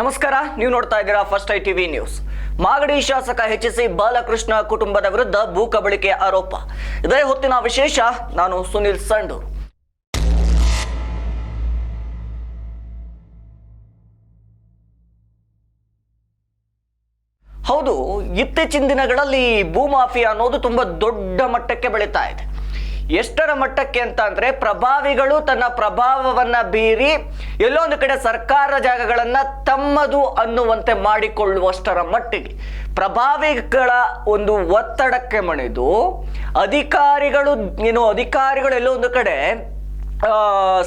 ನಮಸ್ಕಾರ, ನೀವು ನೋಡ್ತಾ ಇದ್ದೀರಾ first I TV news. Magadi ಶಾಸಕ ಹೆಚ್ಚಿಸಿ ಬಾಲಕೃಷ್ಣ ಕುಟುಂಬದ ವಿರುದ್ಧ ಭೂ ಕಬಳಿಕೆ ಆರೋಪ. ಇದೇ ಹೊತ್ತಿನ ವಿಶೇಷ, ನಾನು ಸುನಿಲ್ ಸಂಡೂರು. ಹೌದು, ಇತ್ತೀಚಿನ ದಿನಗಳಲ್ಲಿ ಭೂಮಾಫಿಯಾ ಅನ್ನೋದು ತುಂಬಾ ದೊಡ್ಡ ಮಟ್ಟಕ್ಕೆ ಬೆಳೀತಾ ಇದೆ. ಎಷ್ಟರ ಮಟ್ಟಕ್ಕೆ ಅಂತ ಅಂದ್ರೆ ಪ್ರಭಾವಿಗಳು ತನ್ನ ಪ್ರಭಾವವನ್ನ ಬೀರಿ ಎಲ್ಲೋ ಒಂದು ಕಡೆ ಸರ್ಕಾರ ಜಾಗಗಳನ್ನ ತಮ್ಮದು ಅನ್ನುವಂತೆ ಮಾಡಿಕೊಳ್ಳುವಷ್ಟರ ಮಟ್ಟಿಗೆ. ಪ್ರಭಾವಿಗಳ ಒಂದು ಒತ್ತಡಕ್ಕೆ ಮಣಿದು ಅಧಿಕಾರಿಗಳು, ಏನು ಅಧಿಕಾರಿಗಳು ಎಲ್ಲೋ ಒಂದು ಕಡೆ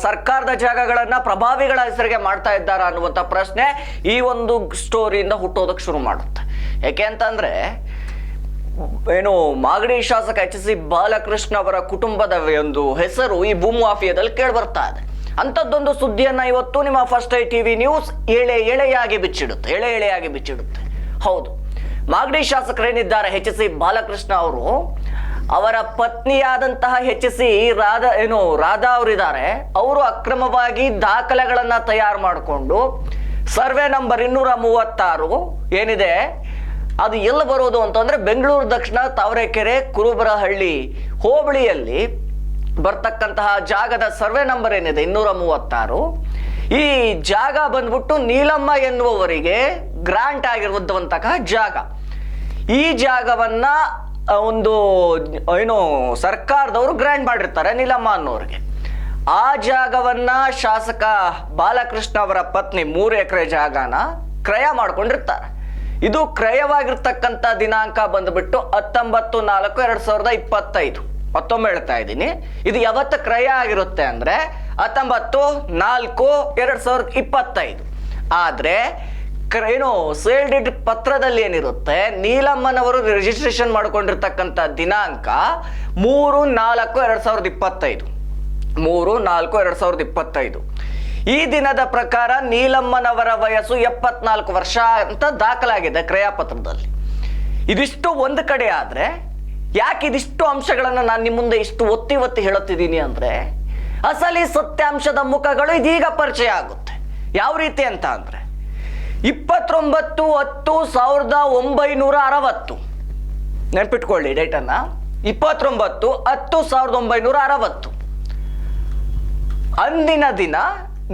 ಸರ್ಕಾರದ ಜಾಗಗಳನ್ನ ಪ್ರಭಾವಿಗಳ ಹೆಸರಿಗೆ ಮಾಡ್ತಾ ಇದ್ದಾರಾ ಅನ್ನುವಂಥ ಪ್ರಶ್ನೆ ಈ ಒಂದು ಸ್ಟೋರಿಯಿಂದ ಹುಟ್ಟೋದಕ್ಕೆ ಶುರು ಮಾಡುತ್ತೆ. ಯಾಕೆ ಅಂತಂದ್ರೆ ಏನು, ಮಾಗಡಿ ಶಾಸಕ ಎಚ್ ಸಿ ಬಾಲಕೃಷ್ಣ ಅವರ ಕುಟುಂಬದ ಒಂದು ಹೆಸರು ಈ ಭೂಮಾಫಿಯಾದಲ್ಲಿ ಕೇಳಿ ಬರ್ತಾ ಇದೆ. ಅಂಥದ್ದೊಂದು ಸುದ್ದಿಯನ್ನ ಇವತ್ತು ನಿಮ್ಮ ಫಸ್ಟ್ ಐ ಟಿವಿ ನ್ಯೂಸ್ ಎಳೆ ಎಳೆಯಾಗಿ ಬಿಚ್ಚಿಡುತ್ತೆ, ಎಳೆ ಎಳೆಯಾಗಿ ಬಿಚ್ಚಿಡುತ್ತೆ. ಹೌದು. ಮಾಗಡಿ ಶಾಸಕರೇನಿದ್ದಾರೆ, ಎಚ್ ಸಿ ಬಾಲಕೃಷ್ಣ ಅವರು? ಅವರ ಪತ್ನಿಯಾದಂತಹ ಎಚ್ ಸಿ ರಾಧಾ, ಏನು, ರಾಧಾ ಅವರಿದ್ದಾರೆ. ಅವರು ಅಕ್ರಮವಾಗಿ ದಾಖಲೆಗಳನ್ನ ತಯಾರು ಮಾಡಿಕೊಂಡು ಸರ್ವೆ ನಂಬರ್ ಇನ್ನೂರ ಮೂವತ್ತಾರು ಏನಿದೆ? ಅದು ಎಲ್ಲಿ ಬರೋದು ಅಂತಂದ್ರೆ ಬೆಂಗಳೂರು ದಕ್ಷಿಣ ತಾವರೆಕೆರೆ ಕುರುಬರಹಳ್ಳಿ ಹೋಬಳಿಯಲ್ಲಿ ಬರ್ತಕ್ಕಂತಹ ಜಾಗದ ಸರ್ವೆ ನಂಬರ್ ಏನಿದೆ? ಇನ್ನೂರ ಮೂವತ್ತಾರು. ಈ ಜಾಗ ಬಂದ್ಬಿಟ್ಟು ನೀಲಮ್ಮ ಎನ್ನುವವರಿಗೆ ಗ್ರಾಂಟ್ ಆಗಿರುವಂತಹ ಜಾಗ. ಈ ಜಾಗವನ್ನ ಒಂದು, ಏನು, ಸರ್ಕಾರದವರು ಗ್ರ್ಯಾಂಡ್ ಮಾಡಿರ್ತಾರೆ ನೀಲಮ್ಮ ಅನ್ನೋರಿಗೆ. ಆ ಜಾಗವನ್ನ ಶಾಸಕ ಬಾಲಕೃಷ್ಣ ಅವರ ಪತ್ನಿ ಮೂರು ಎಕರೆ ಜಾಗನ ಕ್ರಯ ಮಾಡ್ಕೊಂಡಿರ್ತಾರೆ. ಇದು ಕ್ರಯವಾಗಿರ್ತಕ್ಕಂಥ ದಿನಾಂಕ ಬಂದ್ಬಿಟ್ಟು ಹತ್ತೊಂಬತ್ತು ನಾಲ್ಕು ಎರಡ್ ಸಾವಿರದ ಇಪ್ಪತ್ತೈದು. ಮತ್ತೊಮ್ಮೆ ಹೇಳ್ತಾ ಇದ್ದೀನಿ. ಇದು ಯಾವತ್ತು ಕ್ರಯ ಆಗಿರುತ್ತೆ ಅಂದ್ರೆ ಹತ್ತೊಂಬತ್ತು ನಾಲ್ಕು ಎರಡ್ ಸಾವಿರದ ಇಪ್ಪತ್ತೈದು. ಆದ್ರೆ ಏನು ಏನು ಸೇಲ್ಡ್ ಪತ್ರದಲ್ಲಿ ಏನಿರುತ್ತೆ? ನೀಲಮ್ಮನವರು ರಿಜಿಸ್ಟ್ರೇಷನ್ ಮಾಡ್ಕೊಂಡಿರ್ತಕ್ಕಂಥ ದಿನಾಂಕ ಮೂರು ನಾಲ್ಕು ಎರಡ್ ಸಾವಿರದ ಇಪ್ಪತ್ತೈದು. ಮೂರು ನಾಲ್ಕು ಎರಡ್ ಸಾವಿರದ ಇಪ್ಪತ್ತೈದು. ಈ ದಿನದ ಪ್ರಕಾರ ನೀಲಮ್ಮನವರ ವಯಸ್ಸು ಎಪ್ಪತ್ನಾಲ್ಕು ವರ್ಷ ಅಂತ ದಾಖಲಾಗಿದೆ ಕ್ರಯಾಪತ್ರದಲ್ಲಿ. ಇದಿಷ್ಟು ಒಂದು ಕಡೆ ಆದರೆ, ಯಾಕೆ ಇದಿಷ್ಟು ಅಂಶಗಳನ್ನು ನಾನು ನಿಮ್ಮ ಮುಂದೆ ಇಷ್ಟು ಒತ್ತಿ ಒತ್ತಿ ಹೇಳುತ್ತಿದ್ದೀನಿ ಅಂದರೆ, ಅಸಲಿ ಸತ್ಯಾಂಶದ ಮುಖಗಳು ಇದೀಗ ಪರಿಚಯ ಆಗುತ್ತೆ. ಯಾವ ರೀತಿ ಅಂತ ಅಂದರೆ, ಇಪ್ಪತ್ತೊಂಬತ್ತು, ಹತ್ತು, ಸಾವಿರದ ಒಂಬೈನೂರ ಅರವತ್ತು. ನೆನ್ಪಿಟ್ಕೊಳ್ಳಿ ಡೇಟನ್ನ ಇಪ್ಪತ್ತೊಂಬತ್ತು, ಹತ್ತು, ಸಾವಿರದ ಒಂಬೈನೂರ ಅರವತ್ತು. ಅಂದಿನ ದಿನ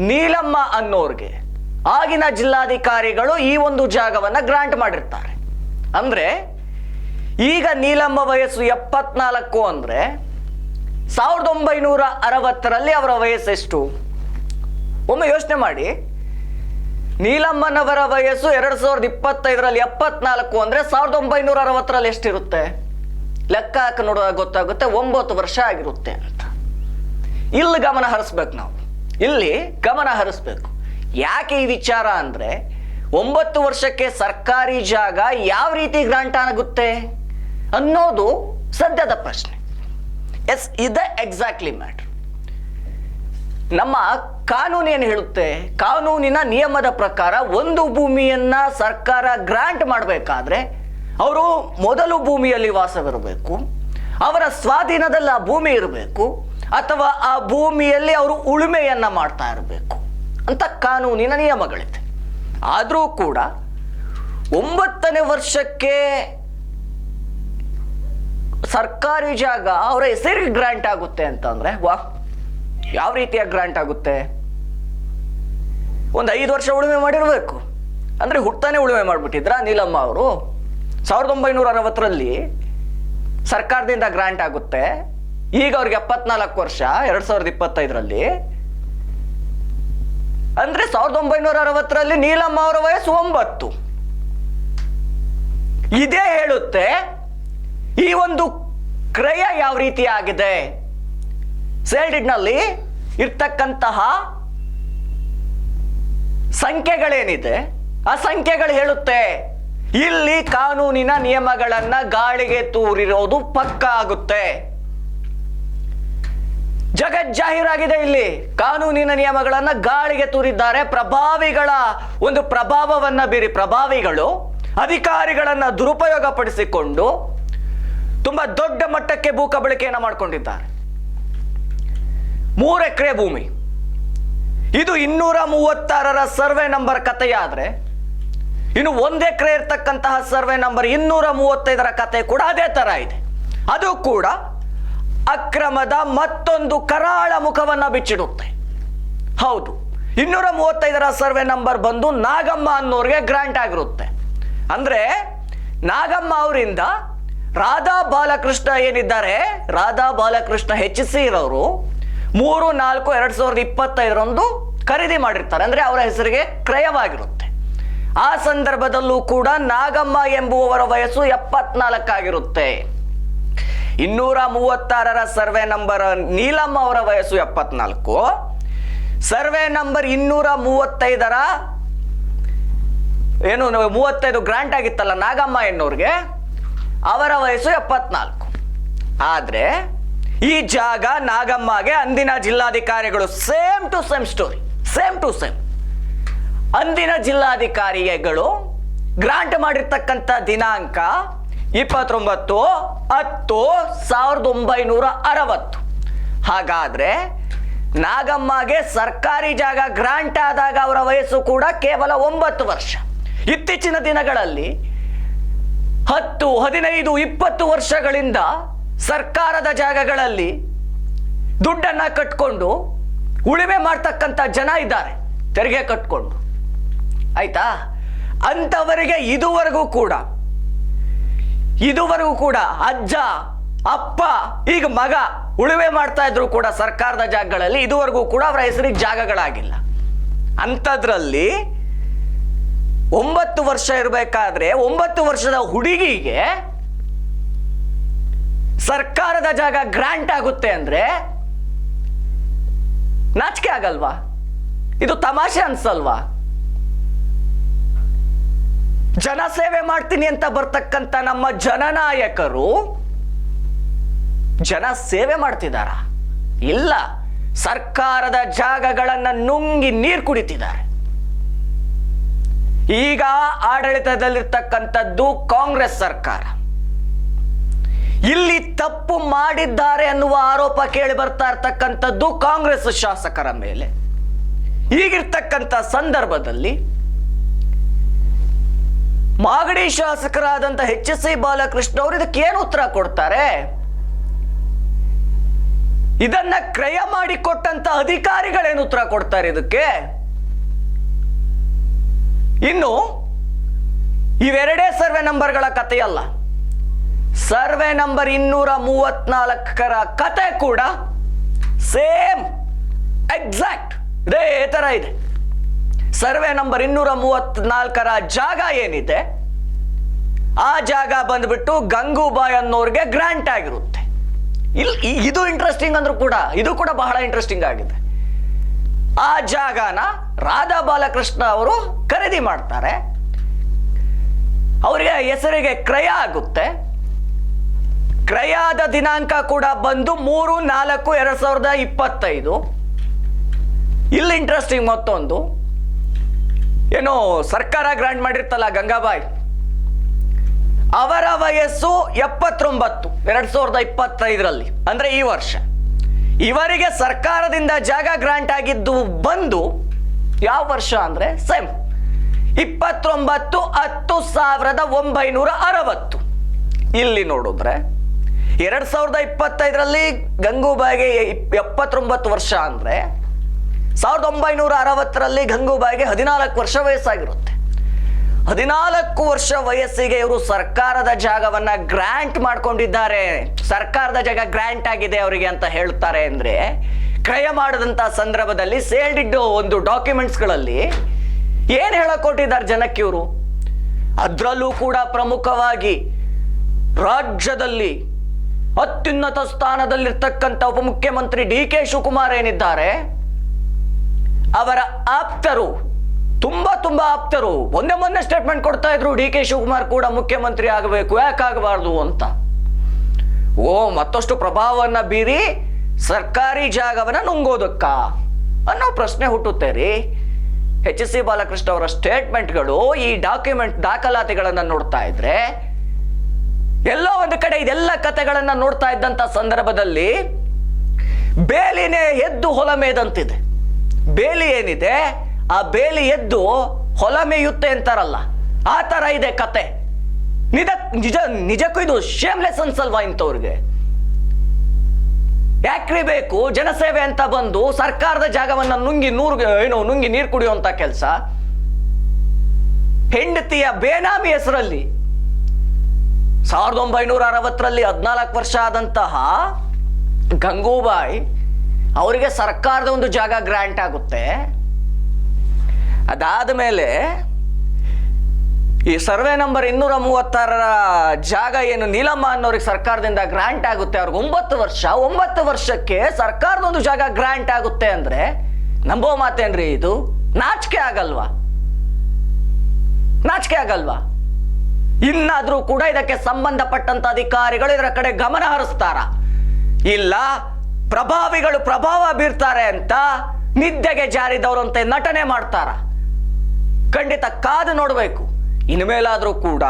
ನೀಲಮ್ಮ ಅನ್ನೋರ್ಗೆ ಆಗಿನ ಜಿಲ್ಲಾಧಿಕಾರಿಗಳು ಈ ಒಂದು ಜಾಗವನ್ನ ಗ್ರಾಂಟ್ ಮಾಡಿರ್ತಾರೆ. ಅಂದ್ರೆ ಈಗ ನೀಲಮ್ಮ ವಯಸ್ಸು ಎಪ್ಪತ್ನಾಲ್ಕು ಅಂದ್ರೆ ಸಾವಿರದ ಒಂಬೈನೂರ ಅರವತ್ತರಲ್ಲಿ ಅವರ ವಯಸ್ಸೆಷ್ಟು ಒಮ್ಮೆ ಯೋಚನೆ ಮಾಡಿ. ನೀಲಮ್ಮನವರ ವಯಸ್ಸು ಎರಡ್ ಸಾವಿರದ ಇಪ್ಪತ್ತೈದರಲ್ಲಿ ಎಪ್ಪತ್ನಾಲ್ಕು ಅಂದ್ರೆ ಸಾವಿರದ ಒಂಬೈನೂರ ಅರವತ್ತರಲ್ಲಿ ಎಷ್ಟಿರುತ್ತೆ? ಲೆಕ್ಕ ಹಾಕಿ ನೋಡುವಾಗ ಗೊತ್ತಾಗುತ್ತೆ ಒಂಬತ್ತು ವರ್ಷ ಆಗಿರುತ್ತೆ ಅಂತ. ಇಲ್ಲಿ ಗಮನ ಹರಿಸ್ಬೇಕು ನಾವು. ಇಲ್ಲಿ ಗಮನ ಹರಿಸ್ಬೇಕು. ಯಾಕೆ ಈ ವಿಚಾರ ಅಂದ್ರೆ ಒಂಬತ್ತು ವರ್ಷಕ್ಕೆ ಸರ್ಕಾರಿ ಜಾಗ ಯಾವ ರೀತಿ ಗ್ರಾಂಟ್ ಆಗುತ್ತೆ ಅನ್ನೋದು ಸದ್ಯದ ಪ್ರಶ್ನೆ. ಎಸ್, ಇದ ಎಕ್ಸಾಕ್ಟ್ಲಿ ಮ್ಯಾಟ್ರ್. ನಮ್ಮ ಕಾನೂನು ಏನು ಹೇಳುತ್ತೆ? ಕಾನೂನಿನ ನಿಯಮದ ಪ್ರಕಾರ ಒಂದು ಭೂಮಿಯನ್ನ ಸರ್ಕಾರ ಗ್ರಾಂಟ್ ಮಾಡಬೇಕಾದ್ರೆ ಅವರು ಮೊದಲು ಭೂಮಿಯಲ್ಲಿ ವಾಸವಿರಬೇಕು, ಅವರ ಸ್ವಾಧೀನದಲ್ಲಿ ಆ ಭೂಮಿ ಇರಬೇಕು ಅಥವಾ ಆ ಭೂಮಿಯಲ್ಲಿ ಅವರು ಉಳುಮೆಯನ್ನ ಮಾಡ್ತಾ ಇರಬೇಕು ಅಂತ ಕಾನೂನಿನ ನಿಯಮಗಳಿದೆ. ಆದರೂ ಕೂಡ ಒಂಬತ್ತನೇ ವರ್ಷಕ್ಕೆ ಸರ್ಕಾರಿ ಜಾಗ ಅವರ ಹೆಸರಿಗೆ ಗ್ರಾಂಟ್ ಆಗುತ್ತೆ ಅಂತಂದ್ರೆ, ವಾ, ಯಾವ ರೀತಿಯ ಗ್ರಾಂಟ್ ಆಗುತ್ತೆ? ಒಂದು ಐದು ವರ್ಷ ಉಳುಮೆ ಮಾಡಿರಬೇಕು. ಅಂದ್ರೆ ಹುಟ್ಟಾನೆ ಉಳುಮೆ ಮಾಡಿಬಿಟ್ಟಿದ್ರ ನೀಲಮ್ಮ ಅವರು? ಸಾವಿರದ ಒಂಬೈನೂರ ಅರವತ್ತರಲ್ಲಿ ಸರ್ಕಾರದಿಂದ ಗ್ರಾಂಟ್ ಆಗುತ್ತೆ. ಈಗ ಅವ್ರಿಗೆ ಎಪ್ಪತ್ನಾಲ್ಕು ವರ್ಷ, ಎರಡ್ ಸಾವಿರದ ಇಪ್ಪತ್ತೈದರಲ್ಲಿ. ಅಂದ್ರೆ ಸಾವಿರದ ಒಂಬೈನೂರ ಅರವತ್ತರಲ್ಲಿ ನೀಲಮ್ಮ ಅವರ ವಯಸ್ಸು ಒಂಬತ್ತು. ಇದೇ ಹೇಳುತ್ತೆ, ಈ ಒಂದು ಕ್ರಯ ಯಾವ ರೀತಿ ಆಗಿದೆ? ಸೇಲ್ಡಿಡ್ನಲ್ಲಿ ಇರ್ತಕ್ಕಂತಹ ಸಂಖ್ಯೆಗಳೇನಿದೆ, ಆ ಸಂಖ್ಯೆಗಳು ಹೇಳುತ್ತೆ, ಇಲ್ಲಿ ಕಾನೂನಿನ ನಿಯಮಗಳನ್ನ ಗಾಳಿಗೆ ತೂರಿರೋದು ಪಕ್ಕ ಆಗುತ್ತೆ. ಜಗಜ್ಜಾಹೀರಾಗಿದೆ ಇಲ್ಲಿ. ಕಾನೂನಿನ ನಿಯಮಗಳನ್ನ ಗಾಳಿಗೆ ತೂರಿದ್ದಾರೆ. ಪ್ರಭಾವಿಗಳ ಒಂದು ಪ್ರಭಾವವನ್ನ ಬೀರಿ ಪ್ರಭಾವಿಗಳು ಅಧಿಕಾರಿಗಳನ್ನ ದುರುಪಯೋಗ ಪಡಿಸಿಕೊಂಡು ತುಂಬಾ ದೊಡ್ಡ ಮಟ್ಟಕ್ಕೆ ಭೂ ಕಬಳಿಕೆಯನ್ನ ಮಾಡ್ಕೊಂಡಿದ್ದಾರೆ. ಮೂರು ಎಕರೆ ಭೂಮಿ. ಇದು ಇನ್ನೂರ ಮೂವತ್ತಾರರ ಸರ್ವೆ ನಂಬರ್ ಕಥೆಯಾದ್ರೆ ಇನ್ನು ಒಂದ್ ಎಕರೆ ಇರ್ತಕ್ಕಂತಹ ಸರ್ವೆ ನಂಬರ್ ಇನ್ನೂರ ಮೂವತ್ತೈದರ ಕತೆ ಕೂಡ ಅದೇ ತರ ಇದೆ. ಅದು ಕೂಡ ಅಕ್ರಮದ ಮತ್ತೊಂದು ಕರಾಳ ಮುಖವನ್ನ ಬಿಚ್ಚಿಡುತ್ತೆ. ಹೌದು. ಇನ್ನೂರ ಮೂವತ್ತೈದರ ಸರ್ವೆ ನಂಬರ್ ಬಂದು ನಾಗಮ್ಮ ಅನ್ನೋರಿಗೆ ಗ್ರಾಂಟ್ ಆಗಿರುತ್ತೆ. ಅಂದ್ರೆ ನಾಗಮ್ಮ ಅವರಿಂದ ರಾಧಾ ಬಾಲಕೃಷ್ಣ ಏನಿದ್ದಾರೆ, ರಾಧಾ ಬಾಲಕೃಷ್ಣ ಹೆಚ್ಚಿಸಿ ಇರೋರು ಮೂರು, ನಾಲ್ಕು, ಎರಡ್ ಸಾವಿರದ ಇಪ್ಪತ್ತೈದರಂದು ಖರೀದಿ ಮಾಡಿರ್ತಾರೆ. ಅಂದ್ರೆ ಅವರ ಹೆಸರಿಗೆ ಕ್ರಯವಾಗಿರುತ್ತೆ. ಆ ಸಂದರ್ಭದಲ್ಲೂ ಕೂಡ ನಾಗಮ್ಮ ಎಂಬುವವರ ವಯಸ್ಸು ಎಪ್ಪತ್ನಾಲ್ಕಾಗಿರುತ್ತೆ. ಇನ್ನೂರ ಮೂವತ್ತಾರರ ಸರ್ವೆ ನಂಬರ್ ನೀಲಮ್ಮ ಅವರ ವಯಸ್ಸು ಎಪ್ಪತ್ನಾಲ್ಕು. ಸರ್ವೆ ನಂಬರ್ ಇನ್ನೂರ ಮೂವತ್ತೈದರ ಏನು, ಮೂವತ್ತೈದು ಗ್ರಾಂಟ್ ಆಗಿತ್ತಲ್ಲ ನಾಗಮ್ಮ ಎನ್ನುವ್ರಿಗೆ ಅವರ ವಯಸ್ಸು ಎಪ್ಪತ್ನಾಲ್ಕು. ಆದರೆ ಈ ಜಾಗ ನಾಗಮ್ಮಗೆ ಅಂದಿನ ಜಿಲ್ಲಾಧಿಕಾರಿಗಳು same to same story, same to same. ಅಂದಿನ ಜಿಲ್ಲಾಧಿಕಾರಿಗಳು ಗ್ರಾಂಟ್ ಮಾಡಿರ್ತಕ್ಕಂಥ ದಿನಾಂಕ ಇಪ್ಪತ್ತೊಂಬತ್ತು, ಹತ್ತು, ಸಾವಿರದ ಒಂಬೈನೂರ ಅರವತ್ತು. ಹಾಗಾದ್ರೆ ನಾಗಮ್ಮಗೆ ಸರ್ಕಾರಿ ಜಾಗ ಗ್ರಾಂಟ್ ಆದಾಗ ಅವರ ವಯಸ್ಸು ಕೂಡ ಕೇವಲ ಒಂಬತ್ತು ವರ್ಷ. ಇತ್ತೀಚಿನ ದಿನಗಳಲ್ಲಿ ಹತ್ತು, ಹದಿನೈದು, ಇಪ್ಪತ್ತು ವರ್ಷಗಳಿಂದ ಸರ್ಕಾರದ ಜಾಗಗಳಲ್ಲಿ ದುಡ್ಡನ್ನ ಕಟ್ಕೊಂಡು ಉಳಿಮೆ ಮಾಡ್ತಕ್ಕಂಥ ಜನ ಇದ್ದಾರೆ. ತೆರಿಗೆ ಕಟ್ಕೊಂಡು. ಆಯ್ತಾ? ಅಂಥವರಿಗೆ ಇದುವರೆಗೂ ಕೂಡ ಇದುವರೆಗೂ ಕೂಡ ಅಜ್ಜ, ಅಪ್ಪ, ಈಗ ಮಗ ಉಳುವೆ ಮಾಡ್ತಾ ಇದ್ರು ಕೂಡ ಸರ್ಕಾರದ ಜಾಗಗಳಲ್ಲಿ ಇದುವರೆಗೂ ಕೂಡ ಅವರ ಹೆಸರಿಗೆ ಜಾಗಗಳಾಗಿಲ್ಲ. ಅಂಥದ್ರಲ್ಲಿ ಒಂಬತ್ತು ವರ್ಷ ಇರಬೇಕಾದ್ರೆ ಒಂಬತ್ತು ವರ್ಷದ ಹುಡುಗಿಗೆ ಸರ್ಕಾರದ ಜಾಗ ಗ್ರಾಂಟ್ ಆಗುತ್ತೆ ಅಂದ್ರೆ ನಾಚಿಕೆ ಆಗಲ್ವಾ? ಇದು ತಮಾಷೆ ಅನ್ಸಲ್ವಾ? ಜನಸೇವೆ ಮಾಡ್ತೀನಿ ಅಂತ ಬರ್ತಕ್ಕಂಥ ನಮ್ಮ ಜನನಾಯಕರು ಜನ ಸೇವೆ ಮಾಡ್ತಿದಾರ ಇಲ್ಲ. ಸರ್ಕಾರದ ಜಾಗಗಳನ್ನ ನುಂಗಿ ನೀರು ಕುಡಿತಿದ್ದಾರೆ. ಈಗ ಆಡಳಿತದಲ್ಲಿರ್ತಕ್ಕಂಥದ್ದು ಕಾಂಗ್ರೆಸ್ ಸರ್ಕಾರ. ಇಲ್ಲಿ ತಪ್ಪು ಮಾಡಿದ್ದಾರೆ ಅನ್ನುವ ಆರೋಪ ಕೇಳಿ ಬರ್ತಾ ಇರ್ತಕ್ಕಂಥದ್ದು ಕಾಂಗ್ರೆಸ್ ಶಾಸಕರ ಮೇಲೆ. ಈಗಿರ್ತಕ್ಕಂಥ ಸಂದರ್ಭದಲ್ಲಿ ಮಾಗಡಿ ಶಾಸಕರಾದಂಥ ಎಚ್ ಎಸ್ ಐ ಬಾಲಕೃಷ್ಣ ಅವರು ಇದಕ್ಕೆ ಏನು ಉತ್ತರ ಕೊಡ್ತಾರೆ? ಇದನ್ನ ಕ್ರಯ ಮಾಡಿಕೊಟ್ಟಂತ ಅಧಿಕಾರಿಗಳೇನು ಉತ್ತರ ಕೊಡ್ತಾರೆ ಇದಕ್ಕೆ? ಇನ್ನು ಇವೆರಡೇ ಸರ್ವೆ ನಂಬರ್ಗಳ ಕಥೆಯಲ್ಲ. ಸರ್ವೆ ನಂಬರ್ ಇನ್ನೂರ ಮೂವತ್ನಾಲ್ಕರ ಕತೆ ಕೂಡ ಸೇಮ್, ಎಕ್ಸಾಕ್ಟ್, ಇದೇ ತರ ಇದೆ. ಸರ್ವೆ ನಂಬರ್ ಇನ್ನೂರ ಮೂವತ್ನಾಲ್ಕರ ಜಾಗ ಏನಿದೆ, ಆ ಜಾಗ ಬಂದ್ಬಿಟ್ಟು ಗಂಗೂಬಾಯ್ ಅನ್ನೋರ್ಗೆ ಗ್ರಾಂಟ್ ಆಗಿರುತ್ತೆ. ಇಲ್ಲಿ ಇದು ಇಂಟ್ರೆಸ್ಟಿಂಗ್ ಅಂದ್ರೂ ಕೂಡ, ಇದು ಕೂಡ ಬಹಳ ಇಂಟ್ರೆಸ್ಟಿಂಗ್ ಆಗಿದೆ. ಆ ಜಾಗನ ರಾಧಾ ಬಾಲಕೃಷ್ಣ ಅವರು ಖರೀದಿ ಮಾಡ್ತಾರೆ. ಅವರಿಗೆ ಹೆಸರಿಗೆ ಕ್ರಯ ಆಗುತ್ತೆ. ಕ್ರಯಾದ ದಿನಾಂಕ ಕೂಡ ಬಂದು ಮೂರು ನಾಲ್ಕು ಎರಡ್ ಸಾವಿರದ ಇಪ್ಪತ್ತೈದು. ಇಲ್ಲಿ ಇಂಟ್ರೆಸ್ಟಿಂಗ್ ಮತ್ತೊಂದು. ಏನು ಸರ್ಕಾರ ಗ್ರಾಂಟ್ ಮಾಡಿರ್ತಲ್ಲ ಗಂಗಾಬಾಯಿ. ಅವರ ವಯಸ್ಸು ಎಪ್ಪತ್ತೊಂಬತ್ತು, ಎರಡ್ ಸಾವಿರದ ಇಪ್ಪತ್ತೈದರಲ್ಲಿ, ಅಂದ್ರೆ ಈ ವರ್ಷ. ಇವರಿಗೆ ಸರ್ಕಾರದಿಂದ ಜಾಗ ಗ್ರಾಂಟ್ ಆಗಿದ್ದು ಬಂದು ಯಾವ ವರ್ಷ ಅಂದ್ರೆ ಸೇಮ್ ಇಪ್ಪತ್ತೊಂಬತ್ತು, ಹತ್ತು ಸಾವಿರದ ಒಂಬೈನೂರ ಅರವತ್ತು. ಇಲ್ಲಿ ನೋಡಿದ್ರೆ, ಎರಡ್ ಸಾವಿರದ ಇಪ್ಪತ್ತೈದರಲ್ಲಿ ಗಂಗೂಬಾಯಿಗೆ ಎಪ್- ಎಪ್ಪತ್ತೊಂಬತ್ತು ವರ್ಷ ಅಂದ್ರೆ ಸಾವಿರದ ಒಂಬೈನೂರ ಅರವತ್ತರಲ್ಲಿ ಗಂಗೂಬಾಯಿಗೆ ಹದಿನಾಲ್ಕು ವರ್ಷ ವಯಸ್ಸಾಗಿರುತ್ತೆ. ಹದಿನಾಲ್ಕು ವರ್ಷ ವಯಸ್ಸಿಗೆ ಇವರು ಸರ್ಕಾರದ ಜಾಗವನ್ನ ಗ್ರಾಂಟ್ ಮಾಡ್ಕೊಂಡಿದ್ದಾರೆ. ಸರ್ಕಾರದ ಜಾಗ ಗ್ರಾಂಟ್ ಆಗಿದೆ ಅವರಿಗೆ ಅಂತ ಹೇಳ್ತಾರೆ ಅಂದ್ರೆ, ಕ್ರಯ ಮಾಡದಂತ ಸಂದರ್ಭದಲ್ಲಿ ಸೇಲ್ಡಿಡ್ ಒಂದು ಡಾಕ್ಯುಮೆಂಟ್ಸ್ಗಳಲ್ಲಿ ಏನ್ ಹೇಳಕೊಟ್ಟಿದ್ದಾರೆ ಜನಕ್ಕೆ ಇವರು? ಅದರಲ್ಲೂ ಕೂಡ ಪ್ರಮುಖವಾಗಿ ರಾಜ್ಯದಲ್ಲಿ ಅತ್ಯುನ್ನತ ಸ್ಥಾನದಲ್ಲಿರ್ತಕ್ಕಂಥ ಉಪಮುಖ್ಯಮಂತ್ರಿ ಡಿ ಕೆ ಶಿವಕುಮಾರ್ ಏನಿದ್ದಾರೆ? ಅವರ ಆಪ್ತರು, ತುಂಬಾ ತುಂಬಾ ಆಪ್ತರು, ಒಂದೇ ಮೊನ್ನೆ ಸ್ಟೇಟ್ಮೆಂಟ್ ಕೊಡ್ತಾ ಇದ್ರು, ಡಿ ಕೆ ಶಿವಕುಮಾರ್ ಕೂಡ ಮುಖ್ಯಮಂತ್ರಿ ಆಗಬೇಕು ಯಾಕಾಗಬಾರ್ದು ಅಂತ. ಓ, ಮತ್ತಷ್ಟು ಪ್ರಭಾವವನ್ನ ಬೀರಿ ಸರ್ಕಾರಿ ಜಾಗವನ್ನ ನುಂಗೋದಕ್ಕ ಅನ್ನೋ ಪ್ರಶ್ನೆ ಹುಟ್ಟುತ್ತೆ ರೀ. ಎಚ್ ಸಿ ಬಾಲಕೃಷ್ಣ ಅವರ ಸ್ಟೇಟ್ಮೆಂಟ್ಗಳು ಈ ಡಾಕ್ಯುಮೆಂಟ್ ದಾಖಲಾತಿಗಳನ್ನು ನೋಡ್ತಾ ಇದ್ರೆ, ಎಲ್ಲೋ ಒಂದು ಕಡೆ ಇದೆಲ್ಲ ಕಥೆಗಳನ್ನು ನೋಡ್ತಾ ಇದ್ದಂತ ಸಂದರ್ಭದಲ್ಲಿ ಬೇಲಿನೇ ಎದ್ದು ಹೊಲ ಮೇದಂತಿದೆ. ಬೇಲಿ ಏನಿದೆ, ಆ ಬೇಲಿ ಎದ್ದು ಹೊಲ ಮೇಯುತ್ತೆ ಅಂತಾರಲ್ಲ, ಆ ಥರ ಇದೆ ಕತೆ. ನಿಜ ನಿಜ, ನಿಜಕ್ಕೂ ಇದು ಶೇಮ್ಲೆಸ್ ಅನ್ಸಲ್ವಾ ಇಂಥವ್ರಿಗೆ? ಯಾಕ್ರಿ ಬೇಕು? ಜನಸೇವೆ ಅಂತ ಬಂದು ಸರ್ಕಾರದ ಜಾಗವನ್ನ ನುಂಗಿ ನೂರು, ಏನು ನುಂಗಿ ನೀರು ಕುಡಿಯುವಂತ ಕೆಲಸ? ಹೆಂಡತಿಯ ಬೇನಾಮಿ ಹೆಸರಲ್ಲಿ, ಸಾವಿರದ ಒಂಬೈನೂರ ಅರವತ್ತರಲ್ಲಿ ಹದಿನಾಲ್ಕು ವರ್ಷ ಆದಂತಹ ಗಂಗೂಬಾಯಿ ಅವರಿಗೆ ಸರ್ಕಾರದ ಒಂದು ಜಾಗ ಗ್ರ್ಯಾಂಟ್ ಆಗುತ್ತೆ. ಅದಾದ ಮೇಲೆ ಈ ಸರ್ವೆ ನಂಬರ್ ಇನ್ನೂರ ಮೂವತ್ತಾರರ ಜಾಗ ಏನು ನೀಲಮ್ಮ ಅನ್ನೋರಿಗೆ ಸರ್ಕಾರದಿಂದ ಗ್ರಾಂಟ್ ಆಗುತ್ತೆ. ಅವ್ರಿಗೆ ಒಂಬತ್ತು ವರ್ಷ, ಒಂಬತ್ತು ವರ್ಷಕ್ಕೆ ಸರ್ಕಾರದ ಒಂದು ಜಾಗ ಗ್ರಾಂಟ್ ಆಗುತ್ತೆ ಅಂದ್ರೆ ನಂಬೋ ಮಾತೇನ್ರಿ ಇದು? ನಾಚಿಕೆ ಆಗಲ್ವಾ? ನಾಚಿಕೆ ಆಗಲ್ವಾ? ಇನ್ನಾದ್ರೂ ಕೂಡ ಇದಕ್ಕೆ ಸಂಬಂಧಪಟ್ಟಂತ ಅಧಿಕಾರಿಗಳು ಇದರ ಕಡೆ ಗಮನ ಹರಿಸ್ತಾರ? ಇಲ್ಲ ಪ್ರಭಾವಿಗಳು ಪ್ರಭಾವ ಬೀರ್ತಾರೆ ಅಂತ ನಿದ್ದೆಗೆ ಜಾರಿದವರಂತೆ ನಟನೆ ಮಾಡ್ತಾರ. ಖಂಡಿತ ಕಾದು ನೋಡಬೇಕು. ಇನ್ಮೇಲಾದರೂ ಕೂಡ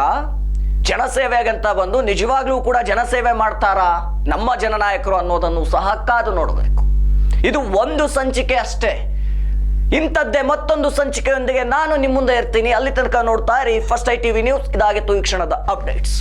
ಜನಸೇವೆಗಂತ ಬಂದು ನಿಜವಾಗ್ಲೂ ಕೂಡ ಜನಸೇವೆ ಮಾಡ್ತಾರಾ ನಮ್ಮ ಜನನಾಯಕರು ಅನ್ನೋದನ್ನು ಸಹ ಕಾದು ನೋಡಬೇಕು. ಇದು ಒಂದು ಸಂಚಿಕೆ ಅಷ್ಟೇ. ಇಂಥದ್ದೇ ಮತ್ತೊಂದು ಸಂಚಿಕೆಯೊಂದಿಗೆ ನಾನು ನಿಮ್ಮ ಮುಂದೆ ಇರ್ತೀನಿ. ಅಲ್ಲಿ ತನಕ ನೋಡ್ತಾ ಇರಿ. First I TV news. ಇದಾಗಿತ್ತು ಈ ಕ್ಷಣದ ಅಪ್ಡೇಟ್ಸ್.